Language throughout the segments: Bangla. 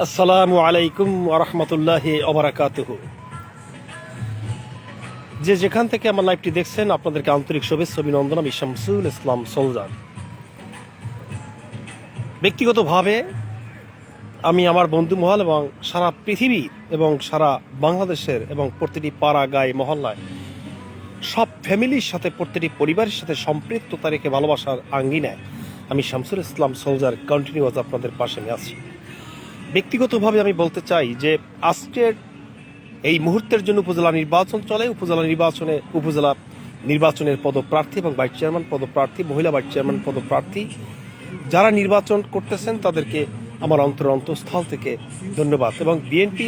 আসসালামু আলাইকুম আরহামতুল্লাহ অবরাকাতুহ যে যেখান থেকে আমার লাইভটি দেখছেন, আপনাদেরকে আন্তরিক শুভেচ্ছা, অভিনন্দন। আমি শামসুল ইসলাম সৌজান। ব্যক্তিগতভাবে আমি আমার বন্ধু মহল এবং সারা পৃথিবী এবং সারা বাংলাদেশের এবং প্রতিটি পাড়া গায়ে মহল্লায় সব ফ্যামিলির সাথে, প্রতিটি পরিবারের সাথে সম্পৃক্ততা রেখে ভালোবাসার আঙ্গিনায় আমি শামসুল ইসলাম সোলজার কন্টিনিউয়াস আপনাদের পাশে আছি ব্যক্তিগতভাবে আমি বলতে চাই যে আজকের এই মুহূর্তের জন্য উপজেলা নির্বাচন চলে। উপজেলা নির্বাচনে, উপজেলা নির্বাচনের পদপ্রার্থী এবং ভাইস চেয়ারম্যান পদপ্রার্থী, মহিলা ভাইস চেয়ারম্যান পদপ্রার্থী যারা নির্বাচন করতেছেন তাদেরকে আমার অন্তর অন্তঃস্থল থেকে ধন্যবাদ। এবং বিএনপি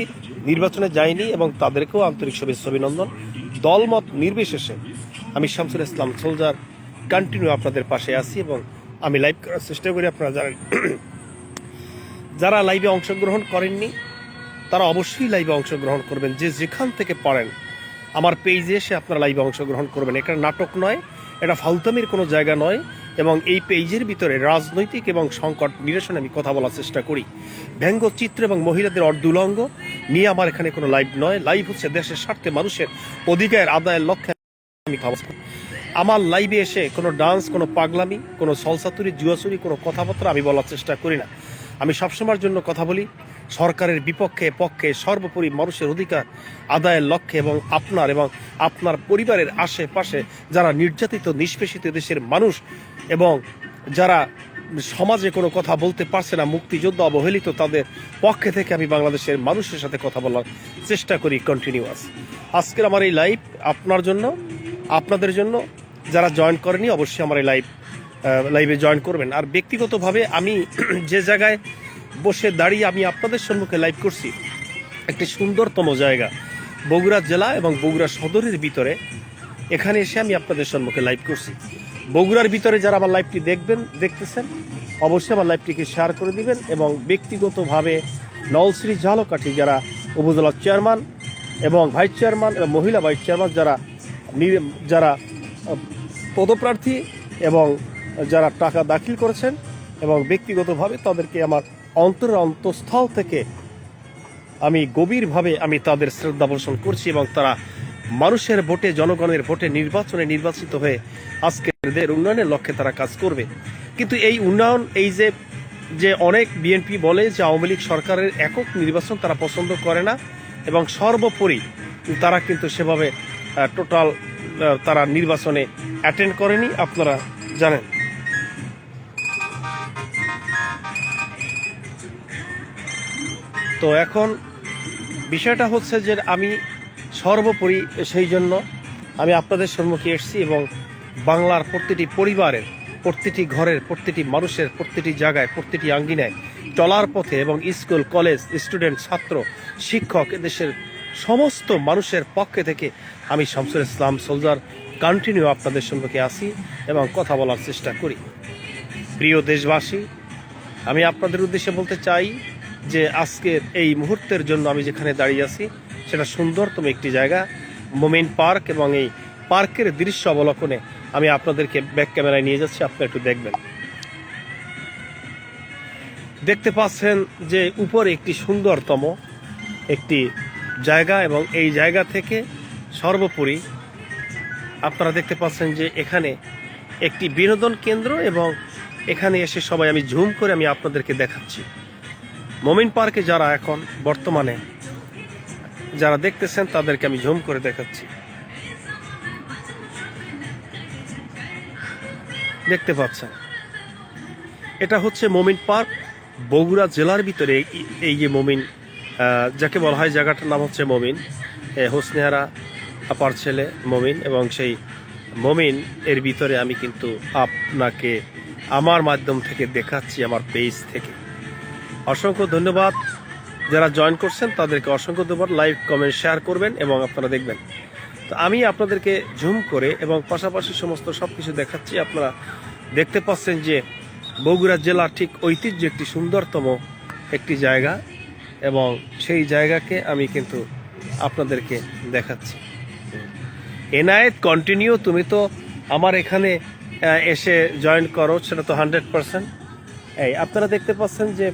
নির্বাচনে যায়নি এবং তাদেরকেও আন্তরিক শুভেচ্ছা, অভিনন্দন। দলমত নির্বিশেষে আমি শামসুল ইসলাম সোলজার কন্টিনিউ আপনাদের পাশে আছি এবং আমি লাইভ করার চেষ্টা করি। আপনারা জানেন যারা লাইভে অংশগ্রহণ করেননি, তারা অবশ্যই লাইভে অংশগ্রহণ করবেন। যে যেখান থেকে পারেন, আমার পেজে এসে আপনারা লাইভে অংশগ্রহণ করবেন। এটা নাটক নয়, এটা ফালতামির কোনো জায়গা নয় এবং এই পেজের ভিতরে রাজনৈতিক এবং সংকট নিরসনে আমি কথা বলার চেষ্টা করি। ব্যঙ্গচিত্র এবং মহিলাদের অর্ধুলঙ্গ নিয়ে আমার এখানে কোনো লাইভ নয়। লাইভ হচ্ছে দেশের স্বার্থে মানুষের অধিকার, আদায়ের লক্ষ্যে আমি আমার লাইভে এসে কোনো ডান্স কোনো পাগলামি, কোনো সলসাতুরি জুয়াচুরি কোনো কথাবার্তা আমি বলার চেষ্টা করি না। আমি সবসময়ের জন্য কথা বলি, সরকারের বিপক্ষে, পক্ষে সর্বোপরি মানুষের অধিকার আদায়ের লক্ষ্যে এবং আপনার এবং আপনার পরিবারের আশেপাশে যারা নির্যাতিত, নিষ্পেষিত দেশের মানুষ এবং যারা সমাজে কোনো কথা বলতে পারছে না, মুক্তিযোদ্ধা অবহেলিত, তাদের পক্ষে থেকে আমি বাংলাদেশের মানুষের সাথে কথা বলার চেষ্টা করি কন্টিনিউয়াস আজকের আমার এই লাইভ আপনার জন্য, আপনাদের জন্য, যারা জয়েন করেনি অবশ্যই আমার এই লাইভ লাইভে জয়েন করবেন। আর ব্যক্তিগতভাবে আমি যে জায়গায় বসে দাঁড়িয়ে আমি আপনাদের সম্মুখে লাইভ করছি, একটি সুন্দরতম জায়গা, বগুড়া জেলা এবং বগুড়া সদরের ভিতরে, এখানে এসে আমি আপনাদের সম্মুখে লাইভ করছি। বগুড়ার ভিতরে যারা আমার লাইভটি দেখবেন, দেখতেছেন, অবশ্যই আমার লাইভটিকে শেয়ার করে দিবেন এবং ব্যক্তিগতভাবে নলশ্রী ঝালকাঠি যারা উপজেলা চেয়ারম্যান এবং ভাইস চেয়ারম্যান এবং মহিলা ভাইস চেয়ারম্যান যারা যারা পদপ্রার্থী এবং যারা টাকা দাখিল করেছেন এবং ব্যক্তিগতভাবে তাদেরকে আমার অন্তরের অন্তঃস্থল থেকে আমি গভীরভাবে আমি তাদের শ্রদ্ধা পোষণ করছি এবং তারা মানুষের ভোটে, জনগণের ভোটে নির্বাচনে নির্বাচিত হয়ে আজকের উন্নয়নের লক্ষ্যে তারা কাজ করবে। কিন্তু এই উন্নয়ন, এই যে যে অনেক বিএনপি বলে যে আওয়ামী লীগ সরকারের একক নির্বাচন তারা পছন্দ করে না এবং সর্বোপরি তারা কিন্তু সেভাবে টোটাল তারা নির্বাচনে অ্যাটেন্ড করেনি। আপনারা জানেন। তো এখন বিষয়টা হচ্ছে যে আমি সর্বোপরি সেই জন্য আমি আপনাদের সম্মুখে এসেছি এবং বাংলার প্রতিটি পরিবারের, প্রতিটি ঘরের, প্রতিটি মানুষের, প্রতিটি জায়গায়, প্রতিটি আঙ্গিনায় চলার পথে এবং স্কুল, কলেজ, স্টুডেন্ট, ছাত্র, শিক্ষক এদেশের সমস্ত মানুষের পক্ষে থেকে আমি শামসুল ইসলাম সোলজার কন্টিনিউ আপনাদের সম্মুখে আসি এবং কথা বলার চেষ্টা করি। প্রিয় দেশবাসী, আমি আপনাদের উদ্দেশ্যে বলতে চাই যে আজকের এই মুহূর্তের জন্য আমি যেখানে দাঁড়িয়ে আছি, সেটা সুন্দরতম একটি জায়গা, মোমেন পার্ক এবং এই পার্কের দৃশ্য অবলোকনে আমি আপনাদেরকে ব্যাক ক্যামেরায় নিয়ে যাচ্ছি, আপনারা একটু দেখবেন। দেখতে পাচ্ছেন যে উপরে একটি সুন্দরতম একটি জায়গা এবং এই জায়গা থেকে সর্বোপরি আপনারা দেখতে পাচ্ছেন যে এখানে একটি বিনোদন কেন্দ্র এবং এখানে এসে সবাই আমি ঝুম করে আমি আপনাদেরকে দেখাচ্ছি। মমিন পার্কে যারা এখন বর্তমানে যারা দেখতেছেন, তাদেরকে আমি ঝুম করে দেখাচ্ছি। দেখতে পাচ্ছেন। এটা হচ্ছে মমিন পার্ক, বগুড়া জেলার ভিতরে এই- যে মমিন যাকে বলা হয় জায়গাটার নাম হচ্ছে মমিন হোসনেহারা আপার ছেলে মমিন এবং সেই মমিন, এর ভিতরে আমি কিন্তু আপনাকে আমার মাধ্যম থেকে দেখাচ্ছি, আমার পেজ থেকে। অসংখ্য ধন্যবাদ যারা জয়েন করছেন, তাদেরকে অসংখ্য ধন্যবাদ। লাইভ কমেন্ট শেয়ার করবেন এবং আপনারা দেখবেন। তো আমি আপনাদেরকে ঝুম করে এবং পাশাপাশি সমস্ত সব কিছু দেখাচ্ছি। আপনারা দেখতে পাচ্ছেন যে বগুড়া জেলার ঠিক ঐতিহ্য একটি সুন্দরতম একটি জায়গা এবং সেই জায়গাকে আমি কিন্তু আপনাদেরকে দেখাচ্ছি। এনায়েত কন্টিনিউ তুমি তো আমার এখানে এসে জয়েন করো, সেটা তো হান্ড্রেড পার্সেন্ট এই, আপনারা দেখতে পাচ্ছেন যে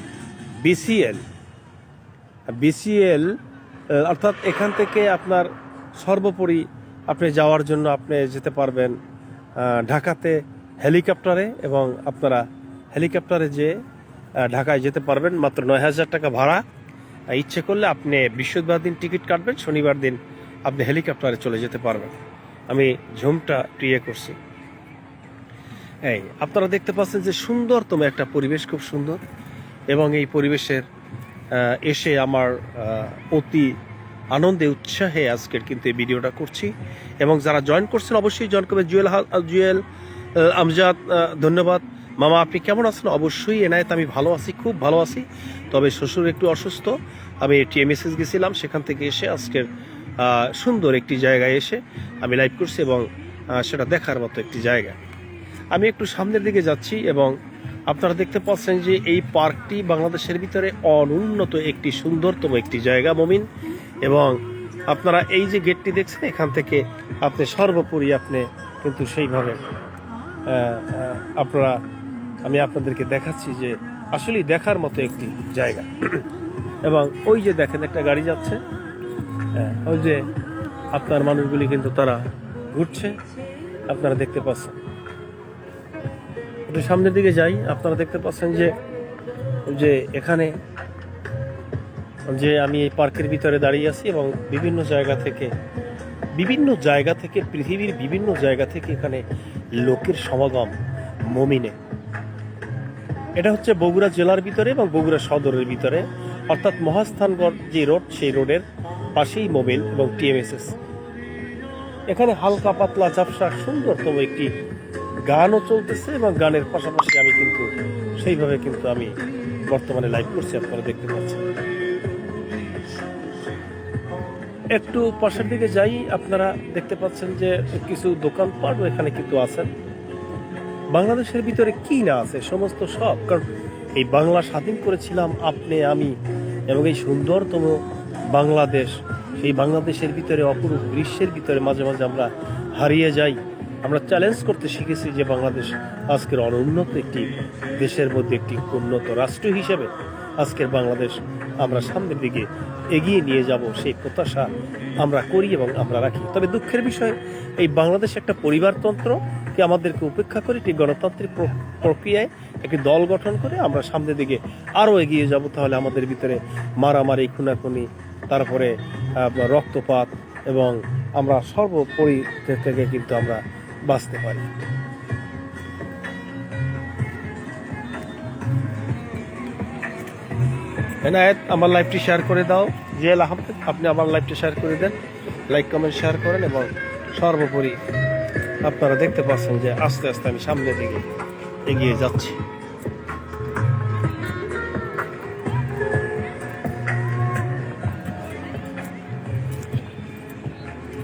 বিসিএল বিসিএল অর্থাৎ এখান থেকে আপনার সর্বোপরি আপনি যাওয়ার জন্য আপনি যেতে পারবেন ঢাকাতে হেলিকপ্টারে এবং আপনারা হেলিকপ্টারে যে ঢাকায় যেতে পারবেন মাত্র নয় হাজার টাকা ভাড়া। ইচ্ছে করলে আপনি বৃহস্পতিবার দিন টিকিট কাটবেন, শনিবার দিন আপনি হেলিকপ্টারে চলে যেতে পারবেন। আমি ঝুমটা প্রিয়ে করছি। এই, আপনারা দেখতে পাচ্ছেন যে সুন্দরতম একটা পরিবেশ, খুব সুন্দর। এবং এই পরিবেশের এসে আমার অতি আনন্দে উৎসাহে আজকের কিন্তু এই ভিডিওটা করছি। এবং যারা জয়েন করছেন অবশ্যই জয়েন করবে জুয়েল জুয়েল আমজাদ ধন্যবাদ। মামা, আপনি কেমন আছেন? অবশ্যই এনায়েত আমি ভালো আছি, খুব ভালো আছি। তবে শ্বশুর একটু অসুস্থ। আমি টিএমএসএস গেছিলাম, সেখান থেকে এসে আজকের সুন্দর একটি জায়গায় এসে আমি লাইভ করছি এবং সেটা দেখার মতো একটি জায়গা। আমি একটু সামনের দিকে যাচ্ছি এবং আপনারা দেখতে পাচ্ছেন যে এই পার্কটি বাংলাদেশের ভিতরে অনুন্নত একটি সুন্দরতম একটি জায়গা, মমিন। এবং আপনারা এই যে গেটটি দেখছেন, এখান থেকে আপনি সর্বোপরি আপনি কিন্তু সেইভাবে আপনারা, আমি আপনাদেরকে দেখাচ্ছি যে আসলেই দেখার মতো একটি জায়গা। এবং ওই যে দেখেন, একটা গাড়ি যাচ্ছে। ওই যে আপনার মানুষগুলি কিন্তু তারা ঘুরছে। আপনারা দেখতে পাচ্ছেন। একটু সামনের দিকে যাই। আপনারা দেখতে পাচ্ছেন যে যে এখানে যে আমি এই পার্কের ভিতরে দাঁড়িয়ে আছি এবং বিভিন্ন জায়গা থেকে, বিভিন্ন জায়গা থেকে, পৃথিবীর বিভিন্ন জায়গা থেকে এখানে লোকের সমাগম, মমিনে। এটা হচ্ছে বগুড়া জেলার ভিতরে এবং বগুড়া সদরের ভিতরে। অর্থাৎ মহাস্থানগড় যে রোড, সেই রোডের পাশেই মোবিল এবং টিএমএসএস। এখানে হালকা পাতলা ঝাপসা, সুন্দরতম একটি গানও চলতেছে এবং গানের পাশাপাশি আমি কিন্তু সেইভাবে কিন্তু আমি বর্তমানে লাইভ করছি, আপনারা দেখতে পাচ্ছেন। একটু পাশের দিকে যাই, আপনারা দেখতে পাচ্ছেন যে কিছু দোকানপাটও এখানে কিন্তু আছেন। বাংলাদেশের ভিতরে কি না আছে, সমস্ত সব। কারণ এই বাংলা স্বাধীন করেছিলাম আপনি, আমি এবং এই সুন্দরতম বাংলাদেশ, সেই বাংলাদেশের ভিতরে অপরূপ গ্রীষ্মের ভিতরে মাঝে মাঝে আমরা হারিয়ে যাই। আমরা চ্যালেঞ্জ করতে শিখেছি যে বাংলাদেশ আজকের অনুন্নত একটি দেশের মধ্যে একটি উন্নত রাষ্ট্র হিসেবে আজকের বাংলাদেশ আমরা সামনের দিকে এগিয়ে নিয়ে যাব, সেই প্রত্যাশা আমরা করি এবং আমরা রাখি। তবে দুঃখের বিষয়, এই বাংলাদেশ একটা পরিবারতন্ত্র কি আমাদেরকে উপেক্ষা করে একটি গণতান্ত্রিক প্র- প্রক্রিয়ায় একটি দল গঠন করে আমরা সামনের দিকে আরও এগিয়ে যাব, তাহলে আমাদের ভিতরে মারামারি, খুনাখুনি, তারপরে রক্তপাত এবং আমরা সর্বোপরি থেকে কিন্তু আমরা বাঁচতে পারি। এনায়েত, আমার লাইভটি শেয়ার করে দাও। জিয়াল আহমেদ, আপনি আমার লাইভটি শেয়ার করে দেন। লাইক কমেন্ট শেয়ার করেন এবং সর্বোপরি আপনারা দেখতে পাচ্ছেন যে আস্তে আস্তে আমি সামনের দিকে এগিয়ে যাচ্ছি।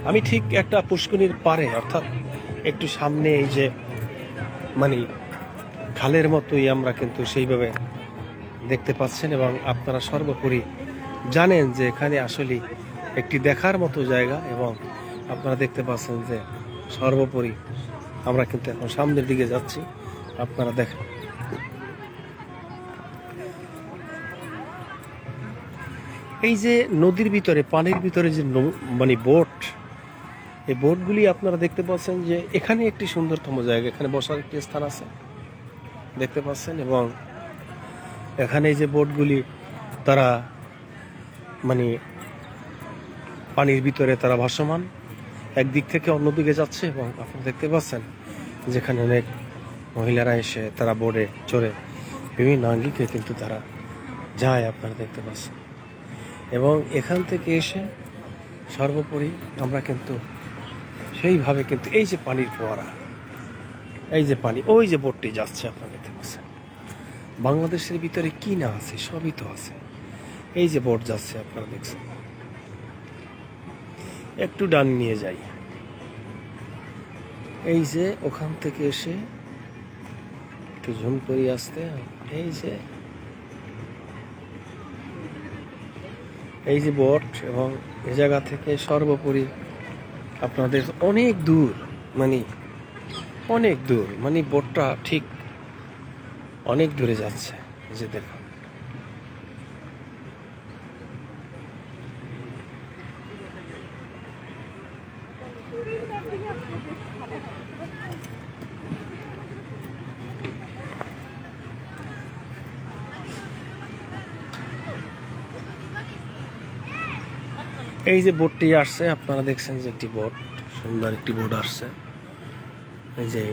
আমি ঠিক একটা পুষ্কনির পারে, অর্থাৎ একটু সামনে এই যে মানে খালের মতোই আমরা কিন্তু সেইভাবে দেখতে পাচ্ছেন এবং আপনারা সর্বোপরি জানেন যে এখানে আসলে একটি দেখার মতো জায়গা এবং আপনারা দেখতে পাচ্ছেন যে সর্বোপরি আমরা কিন্তু এখন সামনের দিকে যাচ্ছি। আপনারা দেখেন। এই যে নদীর ভিতরে, পানির ভিতরে যে মানে বোট এই বোটগুলি আপনারা দেখতে পাচ্ছেন যে এখানে একটি সুন্দরতম জায়গা, এখানে বসার একটি স্থান আছে। দেখতে পাচ্ছেন এবং এখানে যে বোটগুলি, তারা মানে পানির ভিতরে তারা ভাসমান, একদিক থেকে অন্যদিকে যাচ্ছে এবং আপনারা দেখতে পাচ্ছেন যেখানে অনেক মহিলারা এসে তারা বোর্ডে চড়ে বিভিন্ন আঙ্গিকে কিন্তু তারা যায় আপনারা দেখতে পাচ্ছেন। এবং এখান থেকে এসে সর্বোপরি আমরা কিন্তু সেইভাবে কিন্তু এই যে পানির ফোয়ারা, এই যে পানি, ওই যে বোটটি যাচ্ছে আপনারা দেখতে পাচ্ছেন বাংলাদেশের ভিতরে কি না আছে, সবই তো আছে। এই যে বোট যাচ্ছে আপনারা দেখছেন। একটু ডান নিয়ে যাই। এই যে ওখান থেকে এসে একটু ঝুম করি আসতে, এই যে এই যে বোট এবং এ জায়গা থেকে সর্বোপরি আপনাদের অনেক দূর মানে অনেক দূর মানে বোটটা ঠিক অনেক দূরে যাচ্ছে যে দেখুন। এই যে বোটটি আসছে, আপনারা দেখছেন যে একটি বোর্ড সুন্দর একটি বোর্ড আসছে। এই যে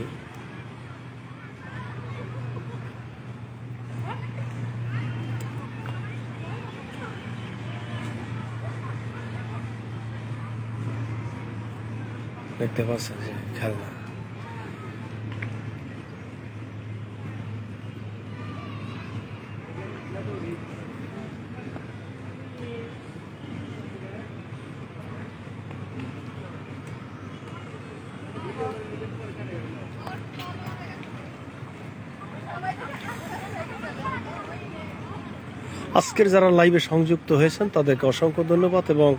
দেখতে পাচ্ছেন যে খেলনা। আজকের যারা লাইভে সংযুক্ত হয়েছেন, তাদেরকে অসংখ্য ধন্যবাদ এবং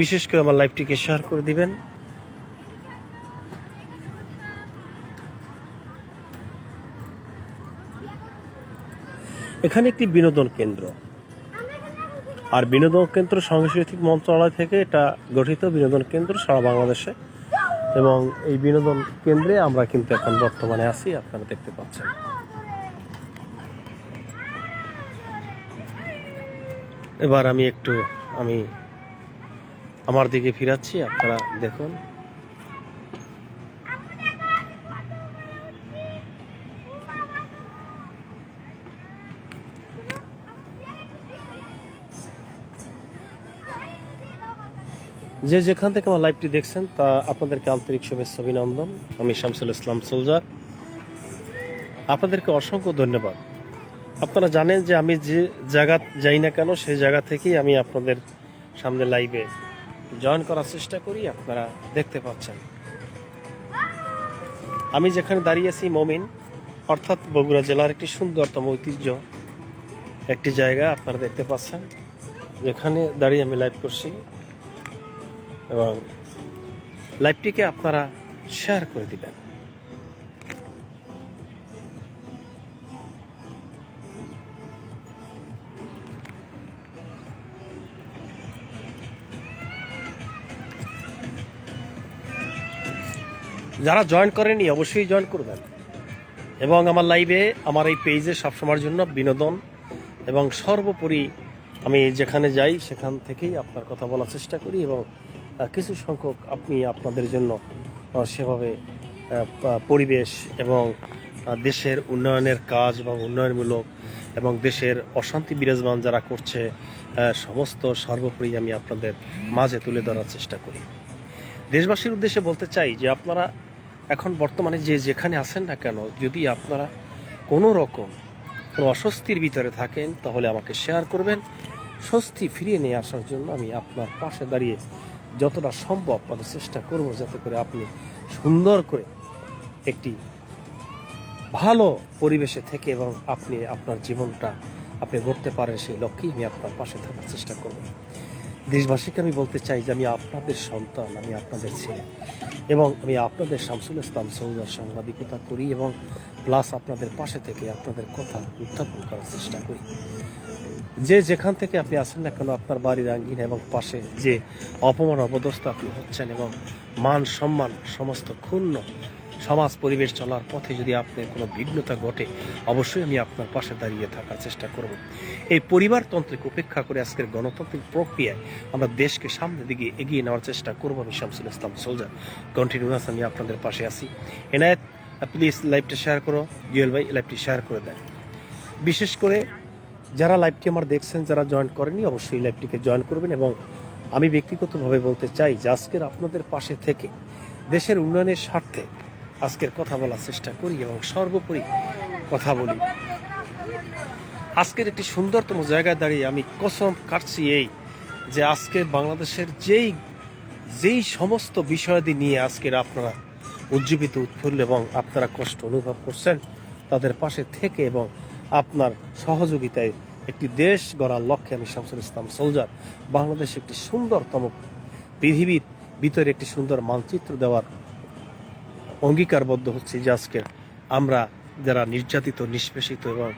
বিশেষ করে আমার লাইভটিকে শেয়ার করে দিবেন। এখানে একটি বিনোদন কেন্দ্র। আর বিনোদন কেন্দ্র সাংস্কৃতিক মন্ত্রণালয় থেকে এটা গঠিত বিনোদন কেন্দ্র সারা বাংলাদেশে। এবং এই বিনোদন কেন্দ্রে আমরা কিন্তু এখন বর্তমানে আছি, আপনারা দেখতে পাচ্ছেন। এবার আমি একটু, আমি আমার দিকে ফিরাচ্ছি, আপনারা দেখুন। যে যেখান থেকে আমার লাইভটি দেখছেন, তা আপনাদেরকে আন্তরিক শুভেচ্ছা, অভিনন্দন। আমি শামসুল ইসলাম সোলজার। আপনাদেরকে অসংখ্য ধন্যবাদ। আপনারা জানেন যে আমি যে জায়গা যাই না কেন, সেই জায়গা থেকেই আমি আপনাদের সামনে লাইভে জয়েন করার চেষ্টা করি, আপনারা দেখতে পাচ্ছেন। আমি যেখানে দাঁড়িয়ে আছি, মমিন, অর্থাৎ বগুড়া জেলার একটি সুন্দরতম ঐতিহ্য, একটি জায়গা আপনারা দেখতে পাচ্ছেন। যেখানে দাঁড়িয়ে আমি লাইভ করছি এবং লাইভটিকে আপনারা শেয়ার করে দিবেন। যারা জয়েন করেনি, অবশ্যই জয়েন করবেন। এবং আমার লাইভে আমার এই পেজে সবসময়ের জন্য বিনোদন এবং সর্বোপরি আমি যেখানে যাই, সেখান থেকেই আপনার কথা বলার চেষ্টা করি এবং কিছু সংখ্যক আপনি আপনাদের জন্য সেভাবে পরিবেশ এবং দেশের উন্নয়নের কাজ এবং উন্নয়নমূলক এবং দেশের অশান্তি বিরাজমান যারা করছে সমস্ত সর্বোপরি আমি আপনাদের মাঝে তুলে ধরার চেষ্টা করি। দেশবাসীর উদ্দেশ্যে বলতে চাই যে আপনারা এখন বর্তমানে যে যেখানে আছেন না কেন, যদি আপনারা কোনো রকম কোনো অস্বস্তির ভিতরে থাকেন, তাহলে আমাকে শেয়ার করবেন। স্বস্তি ফিরিয়ে নিয়ে আসার জন্য আমি আপনার পাশে দাঁড়িয়ে যতটা সম্ভব আপনাদের চেষ্টা করব যাতে করে আপনি সুন্দর করে একটি ভালো পরিবেশে থেকে এবং আপনি আপনার জীবনটা আপনি গড়তে পারেন, সেই লক্ষ্যেই আমি আপনার পাশে থাকার চেষ্টা করব। দেশবাসীকে আমি বলতে চাই যে আমি আপনাদের সন্তান, আমি আপনাদের ছেলে এবং আমি আপনাদের শামসুল ইসলাম সৌদার সাংবাদিকতা করি এবং প্লাস আপনাদের পাশে থেকে আপনাদের কথা উত্থাপন করার চেষ্টা করি। যে যেখান থেকে আপনি আসেন না কেন, আপনার বাড়ির আঙ্গিনা এবং পাশে যে অপমান, অপদস্থ আপনি হচ্ছেন এবং মান সম্মান সমস্ত ক্ষুণ্ণ সমাজ পরিবেশ চলার পথে যদি আপনার কোনো বিঘ্নতা ঘটে, অবশ্যই আমি আপনার পাশে দাঁড়িয়ে থাকার চেষ্টা করব। এই পরিবারতন্ত্রকে উপেক্ষা করে আজকের গণতান্ত্রিক প্রক্রিয়ায় আমরা দেশকে সামনের দিকে এগিয়ে নেওয়ার চেষ্টা করব আমি শামসুল ইসলাম সোলজার। কন্টিনিউয়াস আমি আপনাদের পাশে আছি। এনায়েত প্লিজ লাইভটা শেয়ার করো। জুয়েল ভাই লাইভটি শেয়ার করে দেন। বিশেষ করে যারা লাইভটি আমার দেখছেন, যারা জয়েন করেনি অবশ্যই লাইভটিকে জয়েন করবেন এবং আমি ব্যক্তিগতভাবে বলতে চাই যে আজকের আপনাদের পাশে থেকে দেশের উন্নয়নের স্বার্থে আজকের কথা বলার চেষ্টা করি এবং সর্বোপরি কথা বলি। আজকের একটি সুন্দরতম জায়গায় দাঁড়িয়ে আমি কসম কাটছি এই যে আজকে বাংলাদেশের যেই যেই সমস্ত বিষয়াদি নিয়ে আজকের আপনারা উজ্জীবিত, উৎফুল্ল এবং আপনারা কষ্ট অনুভব করছেন, তাদের পাশে থেকে এবং আপনার সহযোগিতায় একটি দেশ গড়ার লক্ষ্যে আমি শামসুল ইসলাম সোলজার বাংলাদেশ একটি সুন্দরতম পৃথিবীর ভিতরে একটি সুন্দর মানচিত্র দেওয়ার অঙ্গীকারবদ্ধ হচ্ছি যে আজকে আমরা যারা নির্যাতিত, নিষ্পেষিত এবং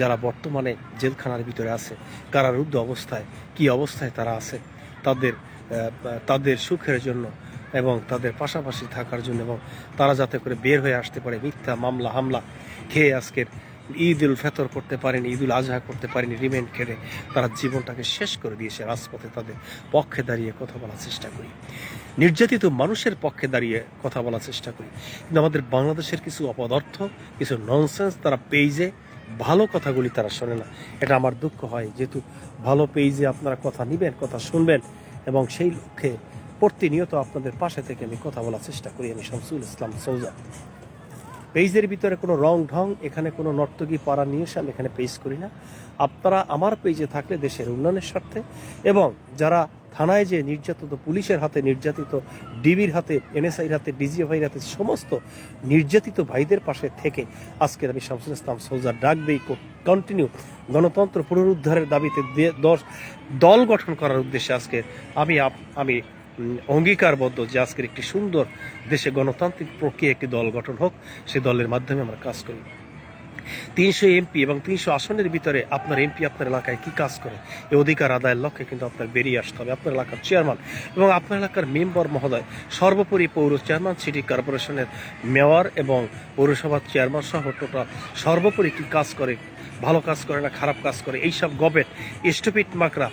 যারা বর্তমানে জেলখানার ভিতরে আছে কারারুদ্ধ অবস্থায়, কি অবস্থায় তারা আছে, তাদের তাদের সুখের জন্য এবং তাদের পাশাপাশি থাকার জন্য এবং তারা যাতে করে বের হয়ে আসতে পারে মিথ্যা মামলা, হামলা খেয়ে আজকের ঈদ উল ফেতর করতে পারেনি, ঈদ উল আজহা করতে পারেনি রিমেন্ড কেড়ে তারা জীবনটাকে শেষ করে দিয়েছে রাজপথে তাদের পক্ষে দাঁড়িয়ে কথা বলার চেষ্টা করি। নির্যাতিত মানুষের পক্ষে দাঁড়িয়ে কথা বলার চেষ্টা করি। কিন্তু আমাদের বাংলাদেশের কিছু অপদার্থ কিছু ননসেন্স তারা পেইজে ভালো কথাগুলি তারা শোনে না। এটা আমার দুঃখ হয়, যেহেতু ভালো পেইজে আপনারা কথা নিবেন, কথা শুনবেন এবং সেই লক্ষ্যে প্রতিনিয়ত আপনাদের পাশে থেকে আমি কথা বলার চেষ্টা করি। আমি শামসুল ইসলাম সৌজা। পেজের ভিতরে কোনো রং ঢং, এখানে কোনো নর্তকী পাড়া নিয়ে এসে আমি এখানে পেজ করি না। আপনারা আমার পেজে থাকলে দেশের উন্নয়নের স্বার্থে এবং যারা থানায় যে নির্যাতিত, পুলিশের হাতে নির্যাতিত, ডিবির হাতে, এনএসআইর হাতে ডিজিএফআইর হাতে সমস্ত নির্যাতিত ভাইদের পাশে থেকে আজকের আমি শামসুল ইসলাম সৌজার ডাক দিই কন্টিনিউ গণতন্ত্র পুনরুদ্ধারের দাবিতে দশ দল গঠন করার উদ্দেশ্যে আজকে আমি আমি অঙ্গীকারবদ্ধ যে আজকের একটি সুন্দর দেশে গণতান্ত্রিক প্রক্রিয়া একটি দল গঠন হোক, সে দলের মাধ্যমে আমরা কাজ করি। তিনশো এমপি এবং তিনশো আসনের ভিতরে আপনার এমপি আপনার এলাকায় কি কাজ করে? এই অধিকার আদায়ের লক্ষ্যে কিন্তু আপনার বেরিয়ে আসতে হবে। আপনার এলাকার চেয়ারম্যান এবং আপনার এলাকার মেম্বার মহোদয়, সর্বোপরি পৌর চেয়ারম্যান, সিটি কর্পোরেশনের মেয়র এবং পৌরসভার চেয়ারম্যান সহ টোটাল সর্বোপরি কি কাজ করে? ভালো কাজ করে না খারাপ কাজ করে? এইসব গবেট স্টুপিট মাকরা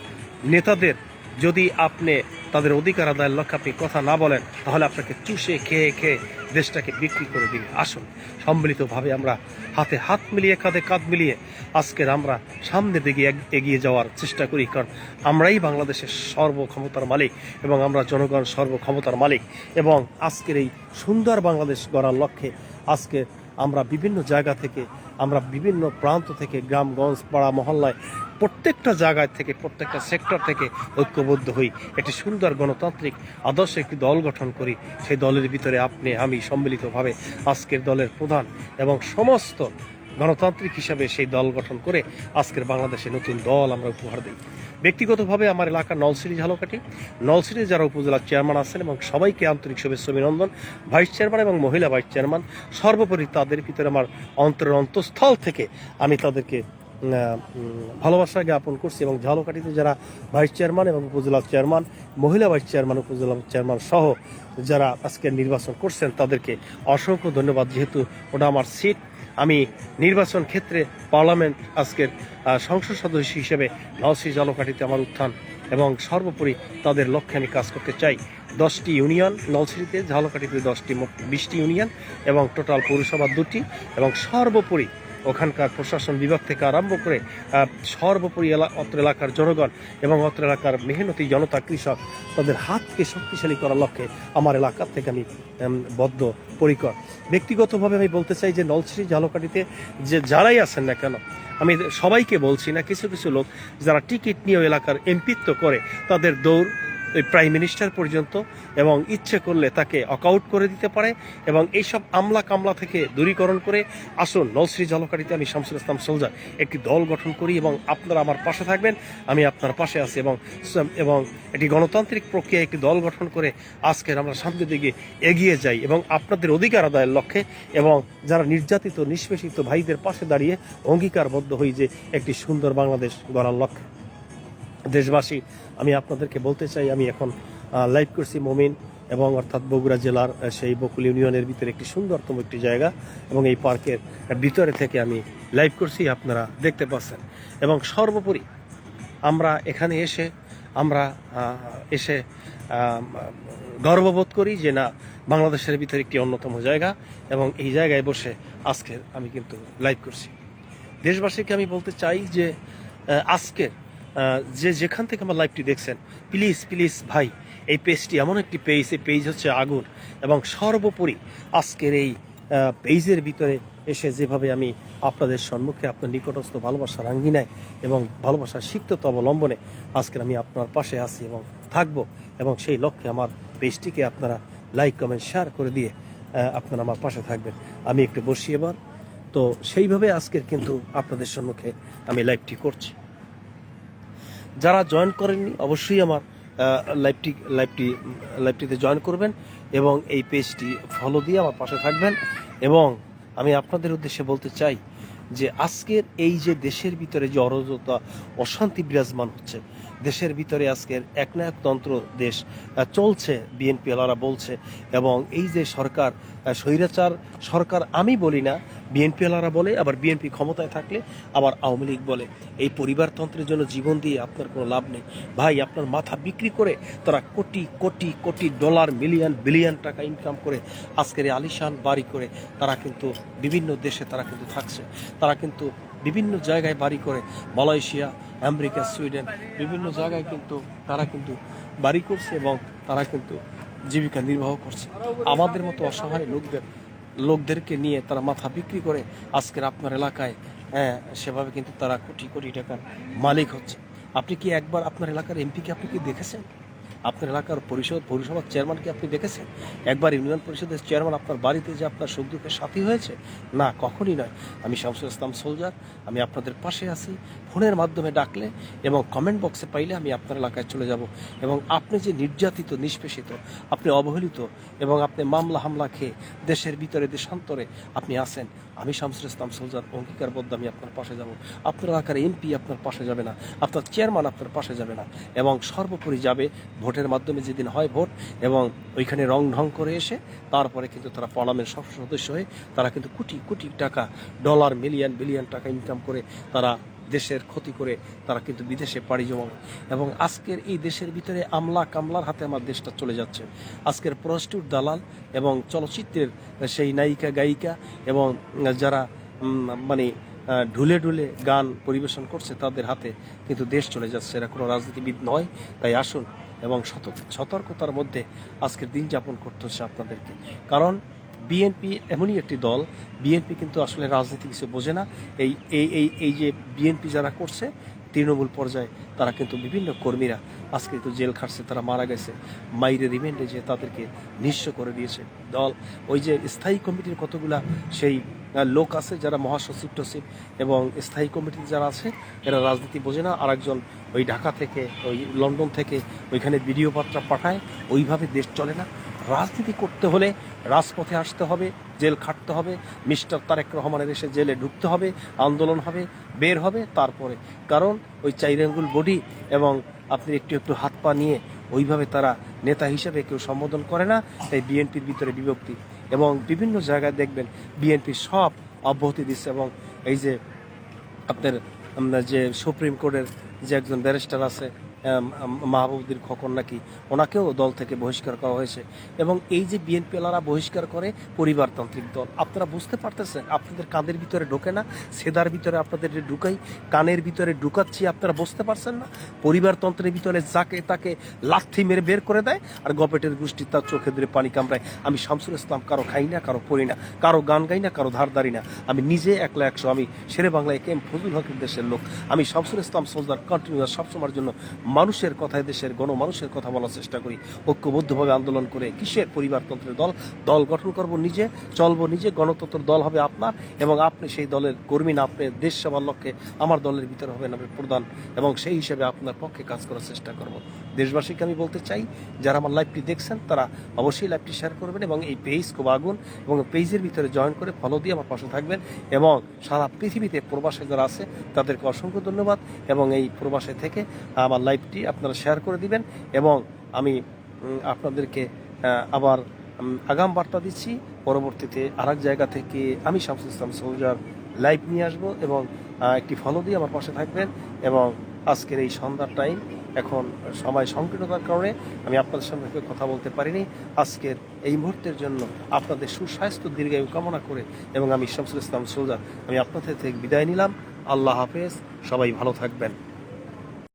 নেতাদের যদি আপনি তাদের অধিকার আদায়ের লক্ষ্যে আপনি কথা না বলেন, তাহলে আপনাকে চুষে খেয়ে খেয়ে দেশটাকে বিক্রি করে দিবে আসুন, সম্মিলিতভাবে আমরা হাতে হাত মিলিয়ে, কাঁধে কাঁধ মিলিয়ে আজকের আমরা সামনের দিকে এগিয়ে যাওয়ার চেষ্টা করি, কারণ আমরাই বাংলাদেশের সর্বক্ষমতার মালিক এবং আমরা জনগণ সর্বক্ষমতার মালিক এবং আজকের এই সুন্দর বাংলাদেশ গড়ার লক্ষ্যে আজকে আমরা বিভিন্ন জায়গা থেকে, আমরা বিভিন্ন প্রান্ত থেকে গ্রামগঞ্জ পাড়া, মহল্লায় প্রত্যেকটা জায়গায় থেকে, প্রত্যেকটা সেক্টর থেকে ঐক্যবদ্ধ হই। একটি সুন্দর গণতান্ত্রিক আদর্শ একটি দল গঠন করি। সেই দলের ভিতরে আপনি, আমি সম্মিলিতভাবে আজকের দলের প্রধান এবং সমস্ত গণতান্ত্রিক হিসাবে সেই দল গঠন করে আজকের বাংলাদেশে নতুন দল আমরা উপহার দিই। ব্যক্তিগতভাবে আমার এলাকা নলসিটি, ঝালকাঠি। নলসিটি যারা উপজেলার চেয়ারম্যান আছেন এবং সবাইকে আন্তরিক শুভেচ্ছা অভিনন্দন। ভাইস চেয়ারম্যান এবং মহিলা ভাইস চেয়ারম্যান সর্বোপরি তাদের ভিতরে আমার অন্তরের অন্তঃস্থল থেকে আমি তাদেরকে ভালোবাসা জ্ঞাপন করছি এবং ঝালকাঠিতে যারা ভাইস চেয়ারম্যান এবং উপজেলা চেয়ারম্যান, মহিলা ভাইস চেয়ারম্যান, উপজেলা চেয়ারম্যান সহ যারা আজকে নির্বাচন করছেন, তাদেরকে অসংখ্য ধন্যবাদ। যেহেতু ওটা আমার সিট, আমি নির্বাচন ক্ষেত্রে পার্লামেন্ট আজকের সংসদ সদস্য হিসেবে নওসি জলকাঠিতে আমার উত্থান এবং সর্বোপরি তাদের লক্ষ্যে আমি কাজ করতে চাই। দশটি ইউনিয়ন নলছিটিতে ঝালকাঠিতে দশটি বিশটি ইউনিয়ন এবং টোটাল পৌরসভা দুটি এবং সর্বোপরি ওখানকার প্রশাসন বিভাগ থেকে আরম্ভ করে সর্বোপরি অত্র এলাকার জনগণ এবং অত্র এলাকার মেহনতি জনতা, কৃষক, তাদের হাতকে শক্তিশালী করার লক্ষ্যে আমার এলাকার থেকে আমি বদ্ধ পরিকর ব্যক্তিগতভাবে আমি বলতে চাই যে নলছিটি ঝালকাঠিতে যে যারাই আছেন না কেন, আমি সবাইকে বলছি না, কিছু কিছু লোক যারা টিকিট নিয়ে এলাকার এমপিত্ব করে, তাদের দৌড় ওই প্রাইম মিনিস্টার পর্যন্ত এবং ইচ্ছে করলে তাকে অকআউট করে দিতে পারে এবং এইসব আমলা কামলা থেকে দূরীকরণ করে আসুন নলশ্রী জলকারিতে আমি শামসুল ইসলাম সোলজার একটি দল গঠন করি এবং আপনারা আমার পাশে থাকবেন, আমি আপনার পাশে আছি এবং এবং একটি গণতান্ত্রিক প্রক্রিয়া একটি দল গঠন করে আজকের আমরা সামনের দিকে এগিয়ে যাই এবং আপনাদের অধিকার আদায়ের লক্ষ্যে এবং যারা নির্যাতিত, নিষ্পেষিত ভাইদের পাশে দাঁড়িয়ে অঙ্গীকারবদ্ধ হই যে একটি সুন্দর বাংলাদেশ গড়ার লক্ষ্যে। দেশবাসী আমি আপনাদেরকে বলতে চাই, আমি এখন লাইভ করছি মমিন এবং অর্থাৎ বগুড়া জেলার সেই বকুল ইউনিয়নের ভিতরে একটি সুন্দরতম একটি জায়গা এবং এই পার্কের ভিতরে থেকে আমি লাইভ করছি, আপনারা দেখতে পাচ্ছেন। এবং সর্বোপরি আমরা এখানে এসে, আমরা এসে গর্ববোধ করি যে না, বাংলাদেশের ভিতরে একটি অন্যতম জায়গা এবং এই জায়গায় বসে আজকের আমি কিন্তু লাইভ করছি। দেশবাসীকে আমি বলতে চাই যে আজকের যে যেখান থেকে আমার লাইভটি দেখছেন প্লিজ প্লিজ ভাই, এই পেজটি এমন একটি পেজ এই পেজ হচ্ছে আগুন। এবং সর্বোপরি আজকের এই পেজের ভিতরে এসে যেভাবে আমি আপনাদের সম্মুখে আপনার নিকটস্থ ভালোবাসার আঙ্গিনায় এবং ভালোবাসার সিক্ততা অবলম্বনে আজকের আমি আপনার পাশে আছি এবং থাকব এবং সেই লক্ষ্যে আমার পেজটিকে আপনারা লাইক কমেন্ট শেয়ার করে দিয়ে আপনারা আমার পাশে থাকবেন। আমি একটু বসি এবার। তো সেইভাবে আজকের কিন্তু আপনাদের সম্মুখে আমি লাইভটি করছি। যারা জয়েন করেননি, অবশ্যই আমার লাইভটি লাইভটি লাইভটিতে জয়েন করবেন এবং এই পেজটি ফলো দিয়ে আমার পাশে থাকবেন এবং আমি আপনাদের উদ্দেশ্যে বলতে চাই যে আজকের এই যে দেশের ভিতরে যে অরাজকতা, অশান্তি বিরাজমান হচ্ছে দেশের ভিতরে আজকের একনায়কতন্ত্র দেশ চলছে, বিএনপি আলারা বলছে। এবং এই যে সরকার স্বৈরাচার সরকার আমি বলি না, বিএনপি বিএনপিওয়ালারা বলে, আবার বিএনপি ক্ষমতায় থাকলে আবার আওয়ামী লীগ বলে। এই পরিবারতন্ত্রের জন্য জীবন দিয়ে আপনার কোনো লাভ নেই। ভাই, আপনার মাথা বিক্রি করে তারা crore crore crore dollar, million, billion টাকা ইনকাম করে আজকের এই আলিশান বাড়ি করে তারা কিন্তু বিভিন্ন দেশে তারা কিন্তু থাকছে। তারা কিন্তু বিভিন্ন জায়গায় বাড়ি করে মালয়েশিয়া আমেরিকা সুইডেন বিভিন্ন জায়গায় কিন্তু তারা কিন্তু বাড়ি করছে এবং তারা কিন্তু জীবিকা নির্বাহ করছে। আমাদের মতো অসহায় লোকদের লোকদেরকে নিয়ে তারা মাথা বিক্রি করে আজকের আপনার এলাকায় হ্যাঁ, সেভাবে কিন্তু তারা কোটি কোটি টাকার মালিক হচ্ছে। আপনি কি একবার আপনার এলাকার এমপিকে আপনি কি দেখেছেন? আপনার এলাকার পরিষদ পৌরসভার চেয়ারম্যানকে আপনি দেখেছেন? একবার ইউনিয়ন পরিষদের চেয়ারম্যান আপনার বাড়িতে যে আপনার সুখ দুঃখের সাথী হয়েছে? না, কখনই নয়। আমি শামসুল ইসলাম সোলজার আমি আপনাদের পাশে আছি। ফোনের মাধ্যমে ডাকলে এবং কমেন্ট বক্সে পাইলে আমি আপনার এলাকায় চলে যাব। এবং আপনি যে নির্যাতিত, নিষ্পেষিত, আপনি অবহেলিত এবং আপনি মামলা, হামলা খেয়ে দেশের ভিতরে, দেশান্তরে আপনি আছেন, আমি শামসুল ইসলাম সোলজার অঙ্গীকারবদ্ধ, আমি আপনার পাশে যাব। আপনার এলাকার এমপি আপনার পাশে যাবে না। আপনার চেয়ারম্যান আপনার পাশে যাবে না। এবং সর্বোপরি যাবে ভোটের মাধ্যমে যেদিন হয় ভোট এবং ওইখানে রং ঢং করে এসে তারপরে কিন্তু তারা পার্লামেন্ট সব সদস্য হয়ে তারা কিন্তু কোটি কোটি টাকা ডলার মিলিয়ন বিলিয়ন টাকা ইনকাম করে তারা দেশের ক্ষতি করে তারা কিন্তু বিদেশে পাড়ি জমাবে এবং আজকের এই দেশের ভিতরে আমলা কামলার হাতে আমার দেশটা চলে যাচ্ছে। আজকের প্রস্টিউট দালাল এবং চলচ্চিত্রের সেই নায়িকা, গায়িকা এবং যারা মানে ঢুলে ঢুলে গান পরিবেশন করছে তাদের হাতে কিন্তু দেশ চলে যাচ্ছে। এরা কোনো রাজনীতিবিদ নয়। তাই আসুন এবং সত- সতর্কতার মধ্যে আজকের দিন যাপন করতে হচ্ছে আপনাদেরকে। কারণ বিএনপি এমনই একটি দল, বিএনপি কিন্তু আসলে রাজনীতি কিছু বোঝে না। এই এই এই এই যে বিএনপি যারা করছে, তৃণমূল পর্যায়ে তারা কিন্তু বিভিন্ন কর্মীরা আজকে কিন্তু জেল খাটছে, তারা মারা গেছে। মাইরে রিমেন্ডে যে তাদেরকে নিঃস্ব করে দিয়েছে দল। ওই যে স্থায়ী কমিটির কতগুলা সেই লোক আছে যারা মহাসচিব টসিব এবং স্থায়ী কমিটিতে যারা আছে, এরা রাজনীতি বোঝে না। আরেকজন ওই ঢাকা থেকে, ওই লন্ডন থেকে ওইখানে ভিডিও বার্তা পাঠায়। ওইভাবে দেশ চলে না। রাজনীতি করতে হলে রাজপথে আসতে হবে, জেল খাটতে হবে, মিস্টার তারেক রহমানের এসে জেলে ঢুকতে হবে, আন্দোলন হবে, বের হবে, তারপরে। কারণ ওই চাইরাঙ্গুল বডি এবং আপনি একটু একটু হাত পা নিয়ে ওইভাবে তারা নেতা হিসেবে কেউ সম্বোধন করে না, তাই বিএনপির ভিতরে বিভক্তি। এবং বিভিন্ন জায়গায় দেখবেন বিএনপি সব অব্যাহতি দিচ্ছে এবং এই যে আপনার যে সুপ্রিম কোর্টের যে একজন ব্যারিস্টার আছে মাহবুবুদ্দিন খোকন নাকি, ওনাকেও দল থেকে বহিষ্কার করা হয়েছে। এবং এই যে বিএনপি বহিষ্কার করে পরিবারতান্ত্রিক দল, আপনারা বুঝতে পারতেছেন, আপনাদের কাঁধের ভিতরে ঢোকে না, সেদার ভিতরে আপনাদের ঢুকাই, কানের ভিতরে ঢুকাচ্ছি, আপনারা বুঝতে পারছেন না? পরিবারতন্ত্রের ভিতরে যাকে তাকে লাথি মেরে বের করে দেয়, আর গপেটের গোষ্ঠী তার চোখে ধরে পানি কামড়ায়। আমি শামসুল ইসলাম, কারও খাই না, কারও পড়ি না, কারও গান গাই না, কারও ধার দাঁড়ি না। আমি নিজে একলা একশো, আমি শেরে বাংলায় কেম ফজুল হকের দেশের লোক। আমি শামসুল ইসলাম সোজদার কন্টিনিউয়াস সবসময়ের জন্য মানুষের কথায় দেশের গণমানুষের কথা বলার চেষ্টা করি। ঐক্যবদ্ধভাবে আন্দোলন করে কিসের পরিবারতন্ত্রের দল? দল গঠন করব নিজে, চলব নিজে গণতন্ত্র দল হবে আপনার এবং আপনি সেই দলের কর্মী না, আপনি দেশ সেবার লক্ষ্যে আমার দলের ভিতরে হবেন আমি প্রধান এবং সেই হিসেবে আপনার পক্ষে কাজ করার চেষ্টা করব। দেশবাসীকে আমি বলতে চাই, যারা আমার লাইভটি দেখছেন, তারা অবশ্যই লাইভটি শেয়ার করবেন এবং এই পেজ খুব আগুন এবং পেজের ভিতরে জয়েন করে ফলো দিয়ে আমার পাশে থাকবেন এবং সারা পৃথিবীতে প্রবাসে যারা আছে, তাদেরকে অসংখ্য ধন্যবাদ এবং এই প্রবাসে থেকে আমার লাইভটি আপনারা শেয়ার করে দিবেন এবং আমি আপনাদেরকে আবার আগাম বার্তা দিচ্ছি, পরবর্তীতে আরেক জায়গা থেকে আমি শামসুল ইসলাম সৌজার লাইভ নিয়ে আসব এবং একটি ফলো দিয়ে আমার পাশে থাকবেন এবং আজকের এই সন্ধ্যার টাইম এখন সময় সংকীর্ণতার কারণে আমি আপনাদের কেউ কথা বলতে পারিনি। আজকের এই মুহূর্তের জন্য আপনাদের সুস্বাস্থ্য দীর্ঘায়ু কামনা করে এবং আমি শামসুল ইসলাম সোজা আমি আপনাদের থেকে বিদায় নিলাম। আল্লাহ হাফেজ, সবাই ভালো থাকবেন।